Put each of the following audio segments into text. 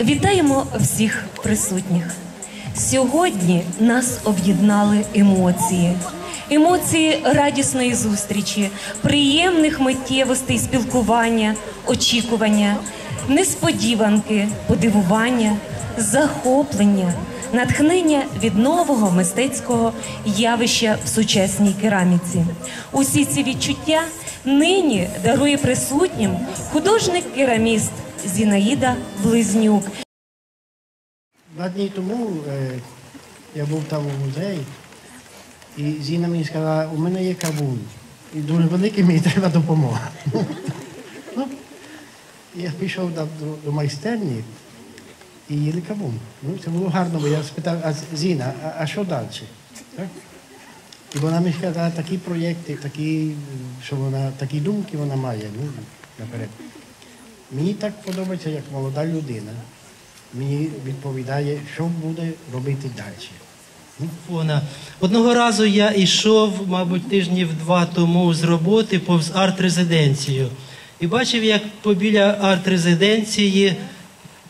Вітаємо всіх присутніх. Сьогодні нас об'єднали емоції. Емоції радісної зустрічі, приємних миттєвостей спілкування, очікування, несподіванки, подивування, захоплення, натхнення від нового мистецького явища в сучасній кераміці. Усі ці відчуття нині дарує присутнім художник-кераміст Зінаїда Близнюк. Два дні тому е, я був там у музеї, і Зіна мені сказала, у мене є кавун. І дуже великий мені треба допомога. ну, я пішов до, майстерні і їли кавун. Ну, це було гарно, бо я спитав, а Зіна, а, а що далі? Так? І вона мені сказала, такі проєкти, такі, що вона, такі думки вона має ну, наперед. Мені так подобається, як молода людина. Мені відповідає, що буде робити далі. Фона. Одного разу я йшов, мабуть, тижнів два тому з роботи повз арт-резиденцію. І бачив, як побіля арт-резиденції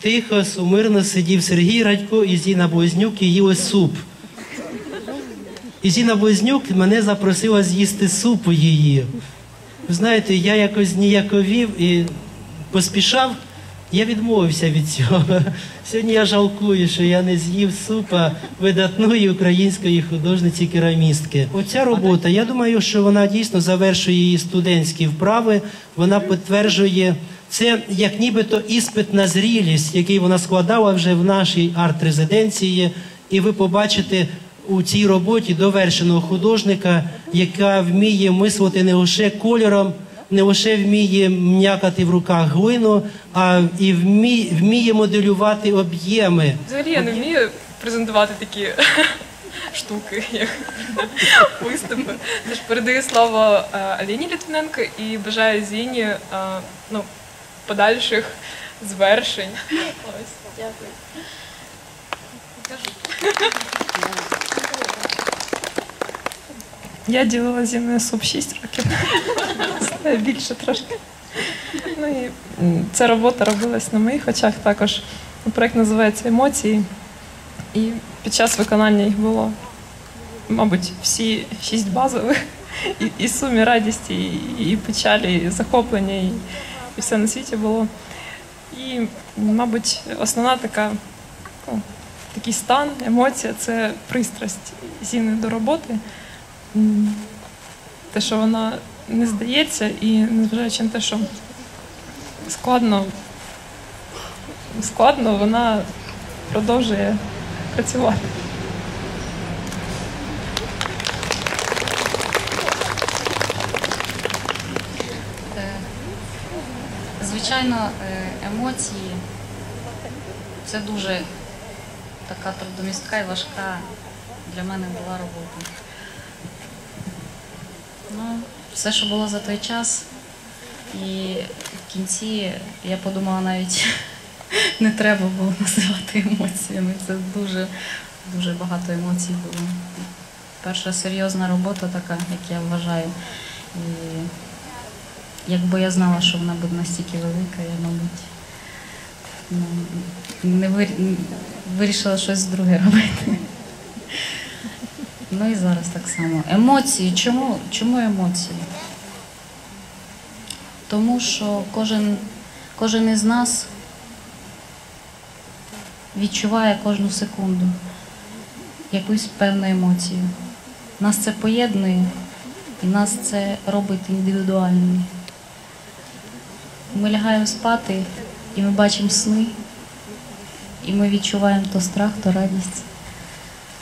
тихо, сумирно сидів Сергій Радько і Зіна Близнюк і їли суп. І Зіна Близнюк мене запросила з'їсти супу її. Ви знаєте, я якось ніяковів і поспішав. Я відмовився від цього. Сьогодні я жалкую, що я не з'їв супа видатної української художниці-керамістки. Оця робота, я думаю, що вона дійсно завершує її студентські вправи. Вона підтверджує це як нібито іспит на зрілість, який вона складала вже в нашій арт-резиденції. І ви побачите у цій роботі довершеного художника, яка вміє мислити не лише кольором не лише вміє м'якати в руках глину, а і вміє, вміє моделювати об'єми. Взагалі я не вмію презентувати такі штуки, як виступи. Тож передаю слово е, Аліні Літвиненко і бажаю Зіні е, ну, подальших звершень. Ось, дякую. Я ділила зі мною суп 6 років. Більше трошки. Ну і ця робота робилась на моїх очах також. Проект називається Емоції. І під час виконання їх було, мабуть, всі шість базових. І, і сумі радісті, і, і печалі, і захоплення, і, і все на світі було. І, мабуть, основна така, ну, такий стан, емоція це пристрасть Зіни до роботи. Те, що вона не здається, і незважаючи на те, що складно, складно, вона продовжує працювати. Е, Звичайно, е, емоції це дуже така трудомістка і важка для мене була робота. Ну, все, що було за той час, і в кінці я подумала навіть не треба було називати емоціями. Це дуже, дуже багато емоцій було. Перша серйозна робота така, як я вважаю. І Якби я знала, що вона буде настільки велика, я, мабуть, ну, не вир- вирішила щось друге робити. Ну і зараз так само. Емоції. Чому, чому емоції? Тому що кожен, кожен із нас відчуває кожну секунду якусь певну емоцію. Нас це поєднує і нас це робить індивідуальними. Ми лягаємо спати і ми бачимо сни, і ми відчуваємо то страх, то радість.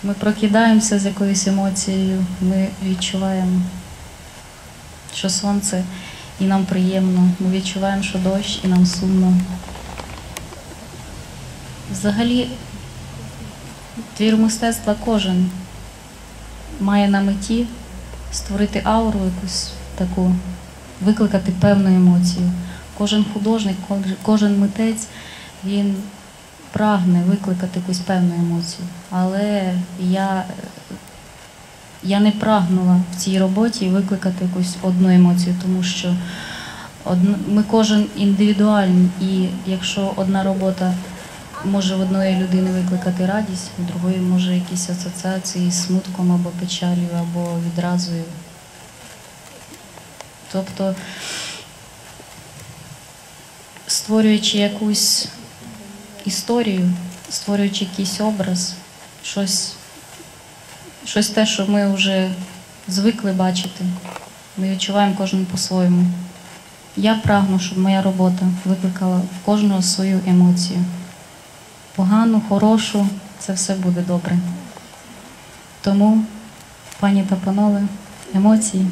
Ми прокидаємося з якоюсь емоцією, ми відчуваємо, що сонце і нам приємно, ми відчуваємо, що дощ і нам сумно. Взагалі, твір мистецтва кожен має на меті створити ауру якусь таку, викликати певну емоцію. Кожен художник, кожен- митець, він прагне викликати якусь певну емоцію. Але я, я не прагнула в цій роботі викликати якусь одну емоцію, тому що Ми кожен індивідуальний, і якщо одна робота може в одної людини викликати радість, в другої може якісь асоціації з смутком або печалью, або відразою. Тобто, створюючи якусь історію, створюючи якийсь образ, щось, щось те, що ми вже звикли бачити, ми відчуваємо кожен по-своєму. Я прагну, щоб моя робота викликала в кожного свою емоцію. Погану, хорошу, це все буде добре. Тому, пані та панове, емоції